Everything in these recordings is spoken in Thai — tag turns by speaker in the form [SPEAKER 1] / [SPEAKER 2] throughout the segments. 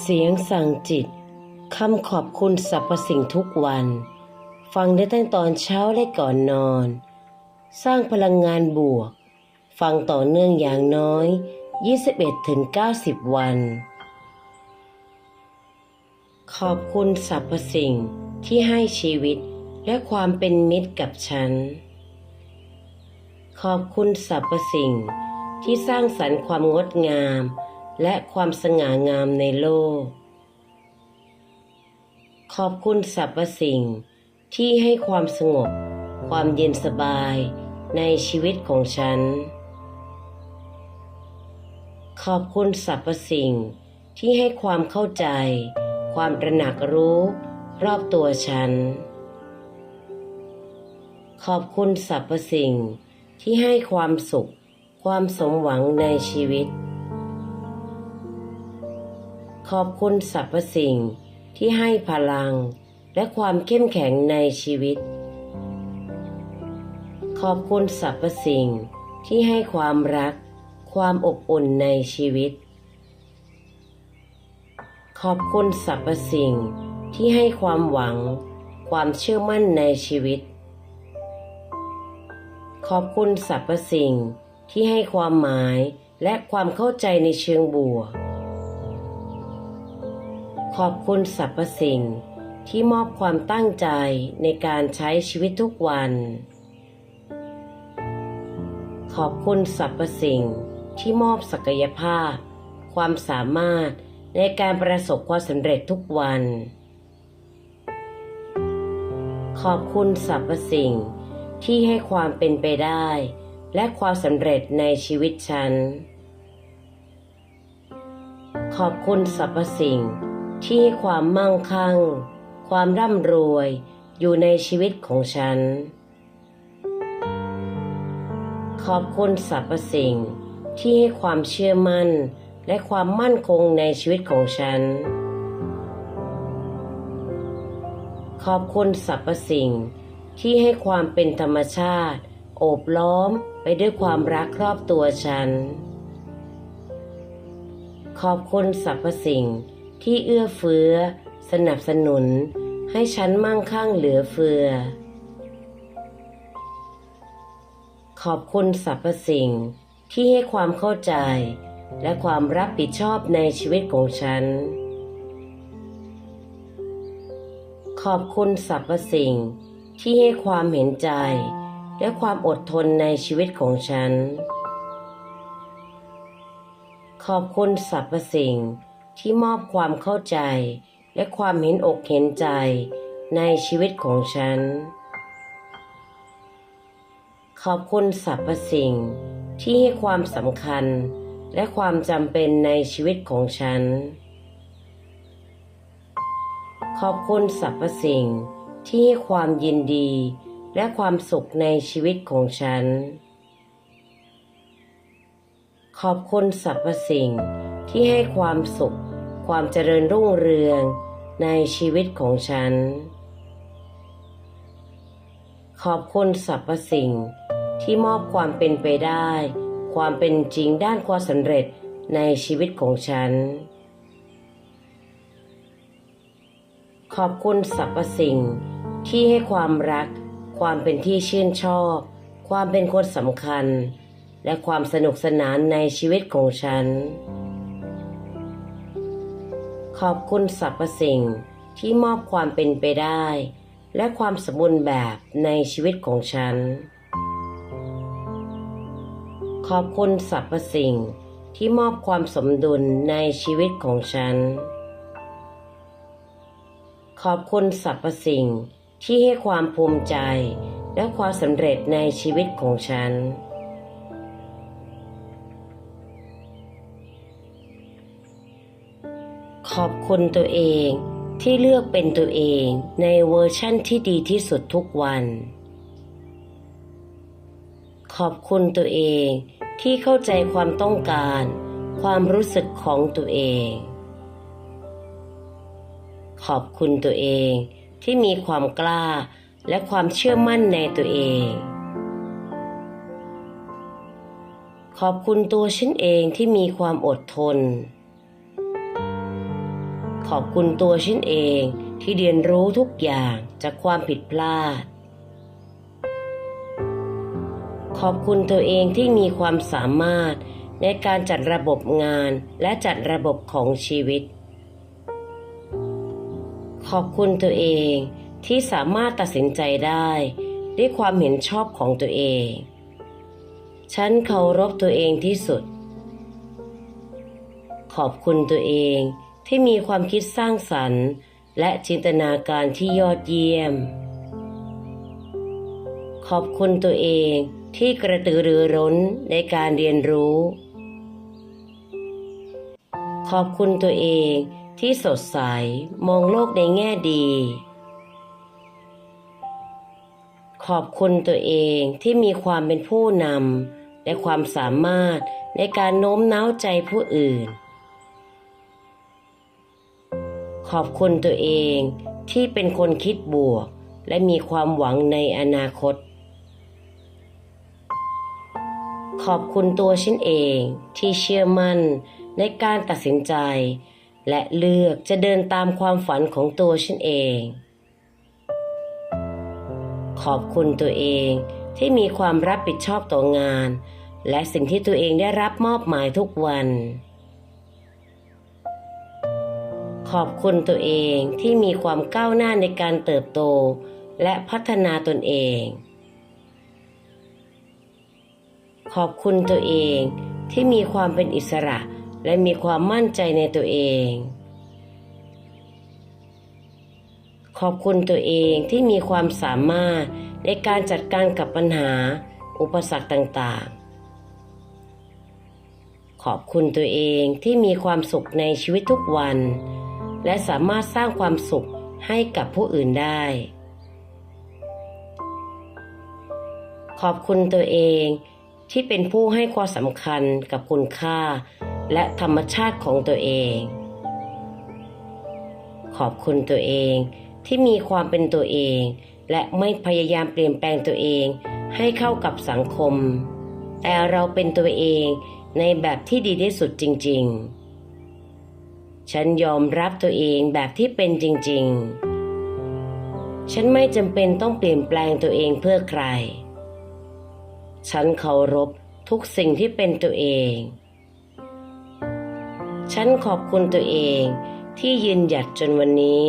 [SPEAKER 1] เสียงสั่งจิตคำขอบคุณสรรพสิ่งทุกวัน ฟังได้ตั้งตอนเช้าและก่อนนอน สร้างพลังงานบวก ฟังต่อเนื่องอย่างน้อย 21-90 วัน ขอบคุณสรรพสิ่งที่ให้ชีวิตและความเป็นมิตรกับฉัน ขอบคุณสรรพสิ่งที่สร้างสรรค์ความงดงาม และความสง่างามในโลก ขอบคุณสรรพสิ่งที่ให้ความสงบ ความเย็นสบายในชีวิตของฉัน ขอบคุณสรรพสิ่งที่ให้ความเข้าใจ ความตระหนักรู้รอบตัวฉัน ขอบคุณสรรพสิ่งที่ให้ความสุข ความสมหวังในชีวิต ขอบคุณสรรพสิ่งที่ให้พลังและความเข้มแข็งในชีวิต ขอบคุณสรรพสิ่งที่ให้ความรัก ความอบอุ่นในชีวิต ขอบคุณสรรพสิ่งที่ให้ความหวัง ความเชื่อมั่นในชีวิต ขอบคุณสรรพสิ่งที่ให้ความหมายและความเข้าใจในเชิงบวก ขอบคุณสรรพสิ่งที่มอบความตั้งใจในการใช้ชีวิตทุกวัน ขอบคุณสรรพสิ่งที่มอบศักยภาพ ความสามารถในการประสบความสำเร็จทุกวัน ขอบคุณสรรพสิ่งที่ให้ความเป็นไปได้ และความสำเร็จในชีวิตฉัน ขอบคุณสรรพสิ่ง ที่ให้ความมั่งคั่ง ความร่ำรวยอยู่ในชีวิตของฉัน ขอบคุณสรรพสิ่งที่ให้ความเชื่อมั่นและความมั่นคงในชีวิตของฉัน ขอบคุณสรรพสิ่งที่ให้ความเป็นธรรมชาติ โอบล้อมไปด้วยความรักครอบตัวฉัน ขอบคุณสรรพสิ่ง ที่เอื้อเฟื้อ สนับสนุน ให้ฉันมั่งคั่งเหลือเฟือ ขอบคุณสรรพสิ่งที่ให้ความเข้าใจ และความรับผิดชอบในชีวิตของฉัน ขอบคุณสรรพสิ่งที่ให้ความเห็นใจ และความอดทนในชีวิตของฉัน ขอบคุณสรรพสิ่ง ที่มอบความเข้าใจ และความเห็นอกเห็นใจในชีวิตของฉัน ขอบคุณสรรพสิ่งที่ให้ความสำคัญและความจำเป็นในชีวิตของฉัน ขอบคุณสรรพสิ่งที่ให้ความยินดีและความสุขในชีวิตของฉัน ขอบคุณสรรพสิ่งที่ให้ความสุข ความเจริญรุ่งเรืองในชีวิตของฉัน ขอบคุณสรรพสิ่งที่มอบความเป็นไปได้ ความเป็นจริงด้านความสำเร็จในชีวิตของฉัน ขอบคุณสรรพสิ่งที่ให้ความรัก ความเป็นที่ชื่นชอบ ความเป็นคนสำคัญ และความสนุกสนานในชีวิตของฉัน ขอบคุณสรรพสิ่งที่มอบความเป็นไปได้ และความสมบูรณ์แบบในชีวิตของฉัน ขอบคุณสรรพสิ่งที่มอบความสมดุลในชีวิตของฉัน ขอบคุณสรรพสิ่งที่ให้ความภูมิใจและความสำเร็จในชีวิตของฉัน ขอบคุณตัวเองที่เลือกเป็นตัวเองในเวอร์ชั่นที่ดีที่สุดทุกวัน ขอบคุณตัวเองที่เข้าใจความต้องการ ความรู้สึกของตัวเอง ขอบคุณตัวเองที่มีความกล้าและความเชื่อมั่นในตัวเอง ขอบคุณตัวฉันเองที่มีความอดทน ขอบคุณตัวฉันเองที่เรียนรู้ทุกอย่างจากความผิดพลาด ขอบคุณตัวเองที่มีความสามารถในการจัดระบบงานและจัดระบบของชีวิต ขอบคุณตัวเองที่สามารถตัดสินใจได้ด้วยความเห็นชอบของตัวเอง ฉันเคารพตัวเองที่สุด ขอบคุณตัวเอง ที่มีความคิดสร้างสรรค์ และจินตนาการที่ยอดเยี่ยม ขอบคุณตัวเองที่กระตือรือร้นในการเรียนรู้ ขอบคุณตัวเองที่สดใสมองโลกในแง่ดี ขอบคุณตัวเองที่มีความเป็นผู้นำและความสามารถในการโน้มน้าวใจผู้อื่น ขอบคุณตัวเองที่เป็นคนคิดบวก และมีความหวังในอนาคต ขอบคุณตัวฉันเองที่เชื่อมั่นในการตัดสินใจ และเลือกจะเดินตามความฝันของตัวฉันเอง ขอบคุณตัวเองที่มีความรับผิดชอบต่องาน และสิ่งที่ตัวเองได้รับมอบหมายทุกวัน อบคุณตัวเองที่มีความก้าวหน้าในการเติบโต และพัฒนาตนเอง ขอบคุณตัวเองที่มีความเป็นอิสระและมีความมั่นใจในตัวเอง ขอบคุณตัวเองที่มีความสามารถในการจัดการกับปัญหา อุปสรรคต่างๆ ขอบคุณตัวเองที่มีความสุขในชีวิตทุกวัน และสามารถสร้างความสุขให้กับผู้อื่นได้ ขอบคุณตัวเองที่เป็นผู้ให้ความสำคัญกับคุณค่า และธรรมชาติของตัวเอง ขอบคุณตัวเองที่มีความเป็นตัวเอง และไม่พยายามเปลี่ยนแปลงตัวเองให้เข้ากับสังคม แต่เราเป็นตัวเองในแบบที่ดีที่สุดจริง ๆ ฉันยอมรับตัวเองแบบที่เป็นจริง ๆ ฉันไม่จำเป็นต้องเปลี่ยนแปลงตัวเองเพื่อใคร ฉันเคารพทุกสิ่งที่เป็นตัวเอง ฉันขอบคุณตัวเองที่ยืนหยัดจนวันนี้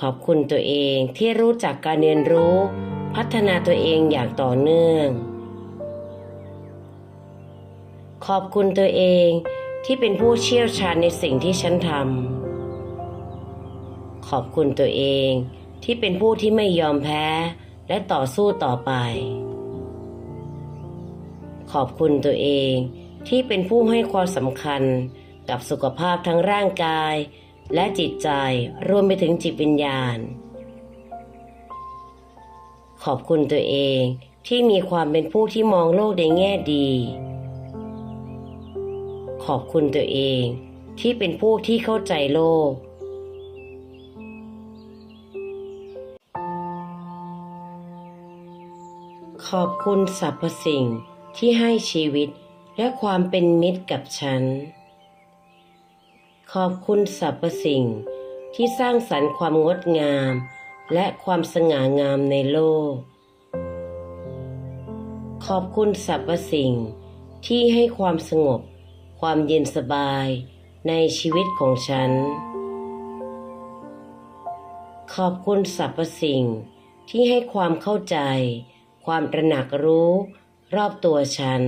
[SPEAKER 1] ขอบคุณตัวเองที่รู้จักการเรียนรู้ พัฒนาตัวเองอย่างต่อเนื่อง ขอบคุณตัวเอง ที่เป็นผู้เชี่ยวชาญในสิ่งที่ฉันทำขอบคุณตัวเองที่เป็นผู้ที่ไม่ยอมแพ้และต่อสู้ต่อไป ขอบคุณตัวเองที่เป็นผู้ให้ความสำคัญกับสุขภาพทั้งร่างกาย และจิตใจรวมไปถึงจิตวิญญาณ ขอบคุณตัวเองที่มีความเป็นผู้ที่มองโลกในแง่ดี ขอบคุณตัวเองที่เป็นผู้ที่เข้าใจโลก ขอบคุณสรรพสิ่งที่ให้ชีวิตและความเป็นมิตรกับฉัน ขอบคุณสรรพสิ่งที่สร้างสรรค์ความงดงาม และความสง่างามในโลก ขอบคุณสรรพสิ่งที่ให้ความสงบ ความเย็นสบายในชีวิตของฉัน ขอบคุณสรรพสิ่งที่ให้ความเข้าใจ ความตระหนักรู้รอบตัวฉัน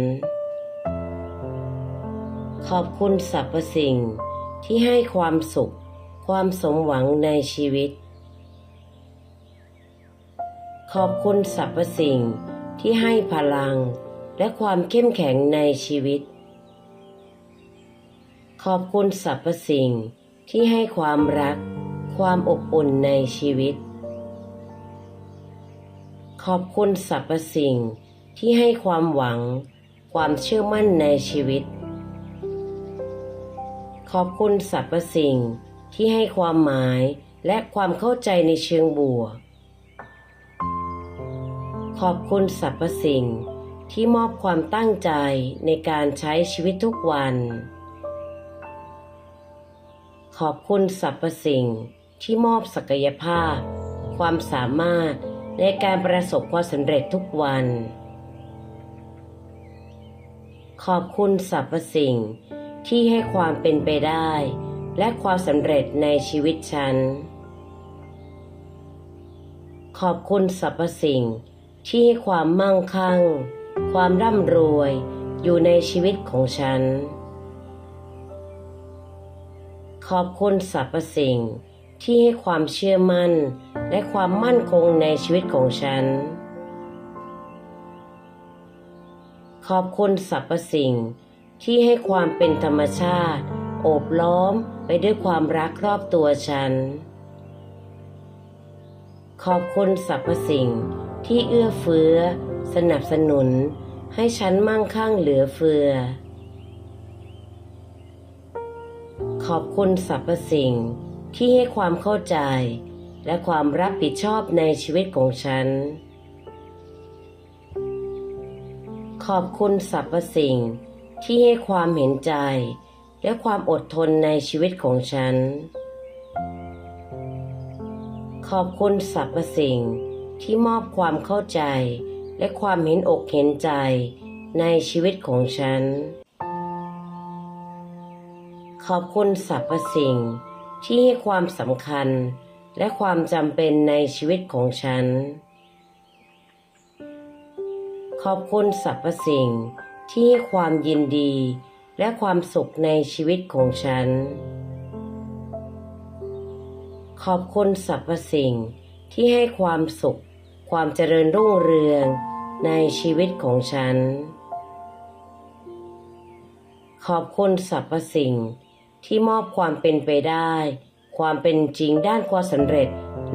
[SPEAKER 1] ขอบคุณสรรพสิ่งที่ให้ความสุข ความสมหวังในชีวิต ขอบคุณสรรพสิ่งที่ให้พลังและความเข้มแข็งในชีวิต ขอบคุณสรรพสิ่งที่ให้ความรัก ความอบอุ่นในชีวิต ขอบคุณสรรพสิ่งที่ให้ความหวัง ความเชื่อมั่นในชีวิต ขอบคุณสรรพสิ่งที่ให้ความหมายและความเข้าใจในเชิงบวก ขอบคุณสรรพสิ่งที่มอบความตั้งใจในการใช้ชีวิตทุกวัน ขอบคุณสรรพสิ่งที่มอบศักยภาพ ความสามารถในการประสบความสำเร็จทุกวัน ขอบคุณสรรพสิ่งที่ให้ความเป็นไปได้ และความสำเร็จในชีวิตฉัน ขอบคุณสรรพสิ่งที่ให้ความมั่งคั่ง ความร่ำรวยอยู่ในชีวิตของฉัน ขอบคุณสรรพสิ่งที่ให้ความเชื่อมั่น และความมั่นคงในชีวิตของฉัน ขอบคุณสรรพสิ่งที่ให้ความเป็นธรรมชาติ โอบล้อมไปด้วยความรักรอบตัวฉัน ขอบคุณสรรพสิ่งที่เอื้อเฟื้อ สนับสนุน ให้ฉันมั่งคั่งเหลือเฟือ ขอบคุณสรรพสิ่งที่ให้ความเข้าใจ และความรับผิดชอบในชีวิตของฉัน ขอบคุณสรรพสิ่งที่ให้ความเห็นใจ และความอดทนในชีวิตของฉัน ขอบคุณสรรพสิ่งที่มอบความเข้าใจ และความเห็นอกเห็นใจในชีวิตของฉัน ขอบคุณสรรพสิ่ง ที่ให้ความสำคัญและความจำเป็นในชีวิตของฉัน ขอบคุณสรรพสิ่งที่ให้ความยินดีและความสุขในชีวิตของฉัน ขอบคุณสรรพสิ่งที่ให้ความสุข ความเจริญรุ่งเรืองในชีวิตของฉัน ขอบคุณสรรพสิ่ง ที่มอบความเป็นไปได้ ความเป็นจริงด้านความสำเร็จ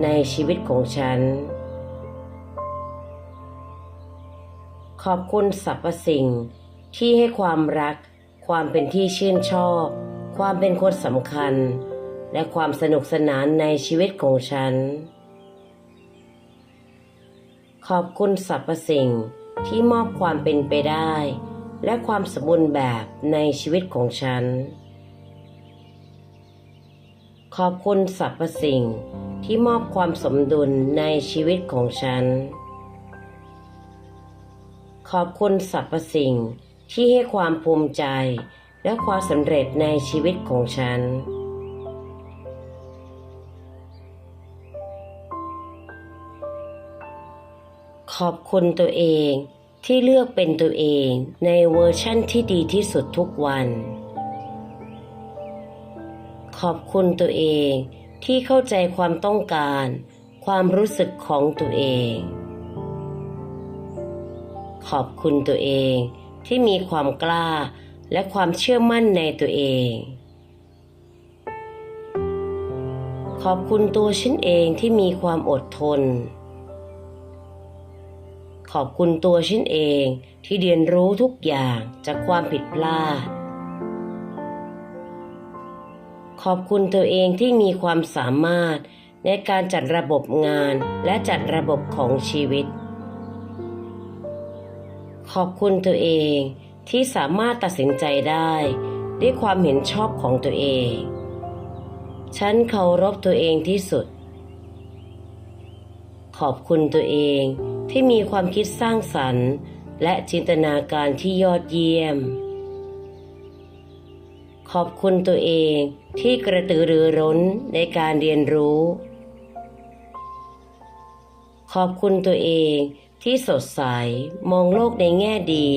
[SPEAKER 1] ในชีวิตของฉัน ขอบคุณสรรพสิ่งที่ให้ความรัก ความเป็นที่ชื่นชอบ ความเป็นคนสำคัญ และความสนุกสนานในชีวิตของฉัน ขอบคุณสรรพสิ่งที่มอบความเป็นไปได้ และความสมบูรณ์แบบในชีวิตของฉัน ขอบคุณสรรพสิ่งที่มอบความสมดุลในชีวิตของฉัน ขอบคุณสรรพสิ่งที่ให้ความภูมิใจและความสำเร็จในชีวิตของฉัน ขอบคุณตัวเองที่เลือกเป็นตัวเองในเวอร์ชั่นที่ดีที่สุดทุกวัน ขอบคุณตัวเองที่เข้าใจความต้องการ ความรู้สึกของตัวเอง ขอบคุณตัวเองที่มีความกล้าและความเชื่อมั่นในตัวเอง ขอบคุณตัวฉันเองที่มีความอดทน ขอบคุณตัวฉันเองที่เรียนรู้ทุกอย่างจากความผิดพลาด ขอบคุณตัวเองที่มีความสามารถ ในการจัดระบบงานและจัดระบบของชีวิต ขอบคุณตัวเองที่สามารถตัดสินใจได้ด้วยความเห็นชอบของตัวเอง ฉันเคารพตัวเองที่สุด ขอบคุณตัวเองที่มีความคิดสร้างสรรค์ และจินตนาการที่ยอดเยี่ยม ขอบคุณตัวเองที่กระตือรือร้นในการเรียนรู้ ขอบคุณตัวเองที่สดใสมองโลกในแง่ดี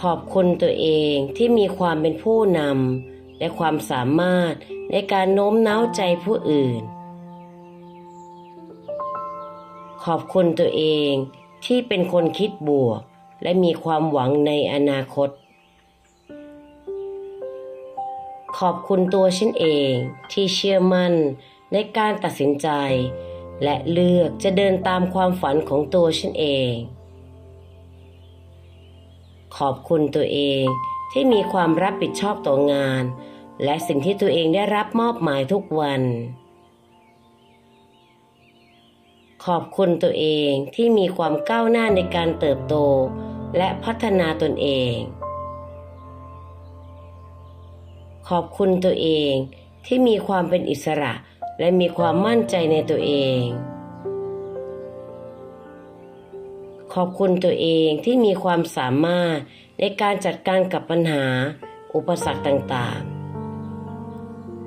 [SPEAKER 1] ขอบคุณตัวเองที่มีความเป็นผู้นำและความสามารถในการโน้มน้าวใจผู้อื่น ขอบคุณตัวเองที่เป็นคนคิดบวกและมีความหวังในอนาคต ขอบคุณตัวฉันเองที่เชื่อมั่นในการตัดสินใจ และเลือกจะเดินตามความฝันของตัวฉันเอง ขอบคุณตัวเองที่มีความรับผิดชอบต่องาน และสิ่งที่ตัวเองได้รับมอบหมายทุกวัน ขอบคุณตัวเองที่มีความก้าวหน้าในการเติบโต และพัฒนาตนเอง ขอบคุณตัวเองที่มีความเป็นอิสระ และมีความมั่นใจในตัวเอง ขอบคุณตัวเองที่มีความสามารถในการจัดการกับปัญหา อุปสรรคต่าง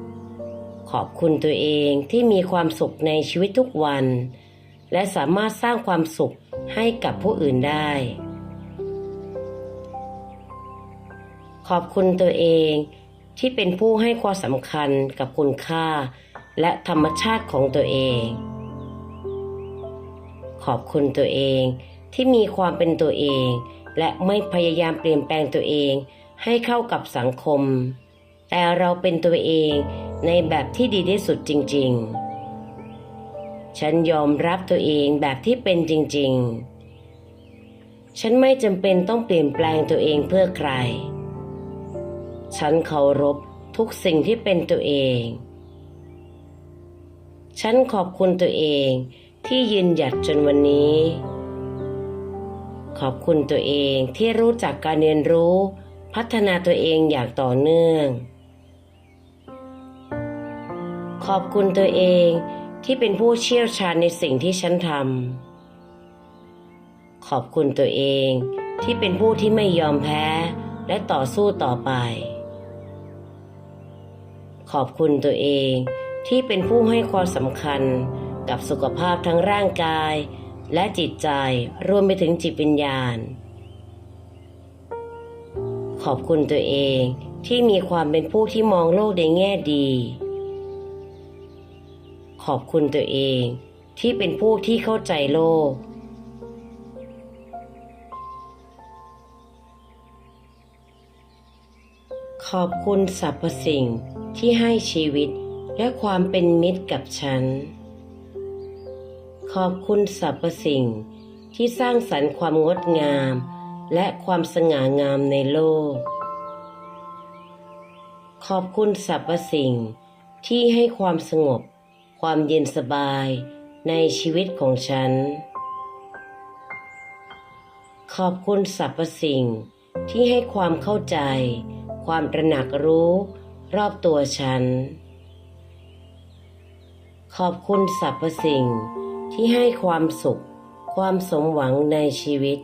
[SPEAKER 1] ๆ ขอบคุณตัวเองที่มีความสุขในชีวิตทุกวัน และสามารถสร้างความสุขให้กับผู้อื่นได้ ขอบคุณตัวเอง ที่เป็นผู้ให้ความสำคัญกับคุณค่า และธรรมชาติของตัวเอง ขอบคุณตัวเองที่มีความเป็นตัวเอง และไม่พยายามเปลี่ยนแปลงตัวเองให้เข้ากับสังคม แต่เราเป็นตัวเองในแบบที่ดีที่สุดจริง ๆ ฉันยอมรับตัวเองแบบที่เป็นจริง ๆ ฉันไม่จำเป็นต้องเปลี่ยนแปลงตัวเองเพื่อใคร ฉันเคารพทุกสิ่งที่เป็นตัวเอง ฉันขอบคุณตัวเองที่ยืนหยัดจนวันนี้ ขอบคุณตัวเองที่รู้จักการเรียนรู้ พัฒนาตัวเองอย่างต่อเนื่อง ขอบคุณตัวเองที่เป็นผู้เชี่ยวชาญในสิ่งที่ฉันทำ ขอบคุณตัวเองที่เป็นผู้ที่ไม่ยอมแพ้และต่อสู้ต่อไป ขอบคุณตัวเองที่เป็นผู้ให้ความสำคัญกับสุขภาพทั้งร่างกาย และจิตใจรวมไปถึงจิตวิญญาณ ขอบคุณตัวเองที่มีความเป็นผู้ที่มองโลกในแง่ดี ขอบคุณตัวเองที่เป็นผู้ที่เข้าใจโลก ขอบคุณสรรพสิ่ง ที่ให้ชีวิตและความเป็นมิตรกับฉัน ขอบคุณสรรพสิ่งที่สร้างสรรค์ความงดงาม และความสง่างามในโลก ขอบคุณสรรพสิ่งที่ให้ความสงบ ความเย็นสบายในชีวิตของฉัน ขอบคุณสรรพสิ่งที่ให้ความเข้าใจ ความตระหนักรู้ รอบตัวฉัน ขอบคุณสรรพสิ่งที่ให้ความสุข ความสมหวังในชีวิต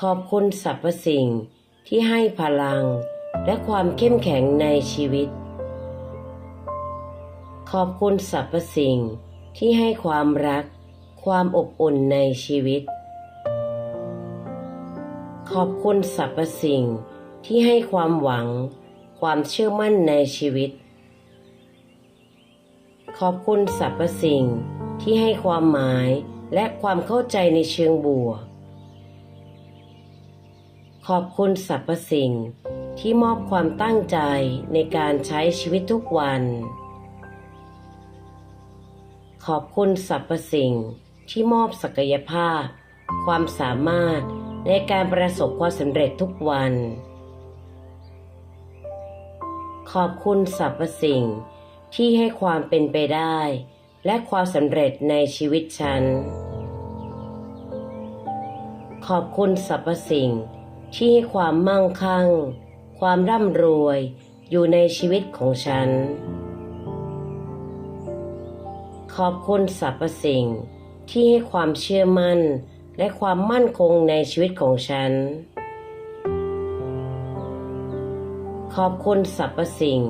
[SPEAKER 1] ขอบคุณสรรพสิ่งที่ให้พลังและความเข้มแข็งในชีวิต ขอบคุณสรรพสิ่งที่ให้ความรัก ความอบอุ่นในชีวิต ขอบคุณสรรพสิ่ง ที่ให้ความหวัง ความเชื่อมั่นในชีวิต ขอบคุณสรรพสิ่งที่ให้ความหมายและความเข้าใจในเชิงบวก ขอบคุณสรรพสิ่งที่มอบความตั้งใจในการใช้ชีวิตทุกวัน ขอบคุณสรรพสิ่งที่มอบศักยภาพ ความสามารถในการประสบความสำเร็จทุกวัน ขอบคุณสรรพสิ่ง ที่ให้ความเป็นไปได้ และความสำเร็จในชีวิตฉัน ขอบคุณสรรพสิ่ง ที่ให้ความมั่งคั่ง ความร่ำรวยอยู่ในชีวิตของฉัน ขอบคุณสรรพสิ่ง ที่ให้ความเชื่อมั่น และความมั่นคงในชีวิตของฉัน ขอบคุณสรรพสิ่ง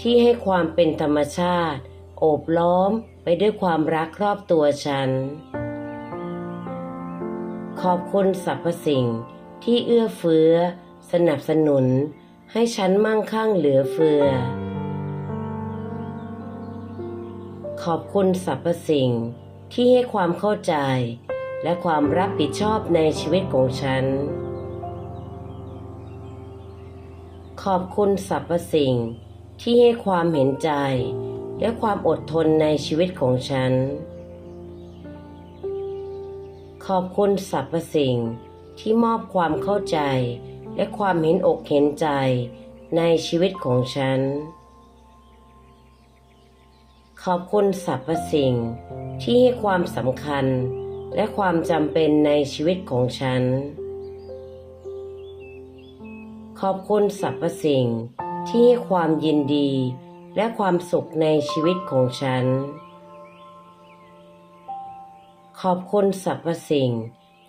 [SPEAKER 1] ที่ให้ความเป็นธรรมชาติ โอบล้อมไปด้วยความรักรอบตัวฉัน ขอบคุณสรรพสิ่ง ที่เอื้อเฟื้อ สนับสนุน ให้ฉันมั่งคั่งเหลือเฟือ ขอบคุณสรรพสิ่ง ที่ให้ความเข้าใจ และความรับผิดชอบในชีวิตของฉัน ขอบคุณสรรพสิ่งที่ให้ความเห็นใจ และความอดทนในชีวิตของฉัน ขอบคุณสรรพสิ่งที่มอบความเข้าใจ และความเห็นอกเห็นใจในชีวิตของฉัน ขอบคุณสรรพสิ่งที่ให้ความสำคัญและความจำเป็นในชีวิตของฉัน ขอบคุณสรรพสิ่งที่ให้ความยินดีและความสุขในชีวิตของฉัน ขอบคุณสรรพสิ่ง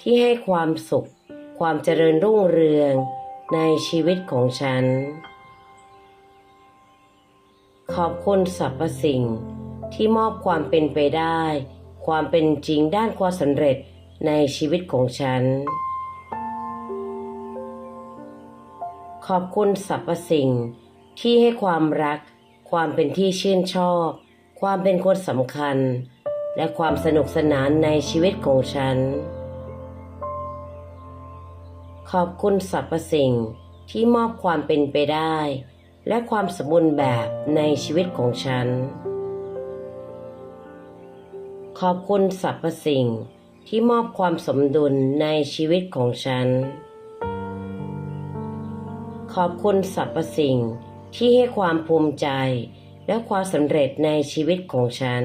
[SPEAKER 1] ที่ให้ความสุข ความเจริญรุ่งเรืองในชีวิตของฉัน ขอบคุณสรรพสิ่งที่มอบความเป็นไปได้ ความเป็นจริงด้านความสำเร็จในชีวิตของฉัน ขอบคุณสรรพสิ่ง ที่ให้ความรัก ความเป็นที่ชื่นชอบ ความเป็นคนสำคัญ และความสนุกสนานในชีวิตของฉัน ขอบคุณสรรพสิ่งที่มอบความเป็นไปได้ และความสมบูรณ์แบบในชีวิตของฉัน ขอบคุณสรรพสิ่งที่มอบความสมดุลในชีวิตของฉัน ขอบคุณสรรพสิ่งที่ให้ความภูมิใจและความสำเร็จในชีวิตของฉัน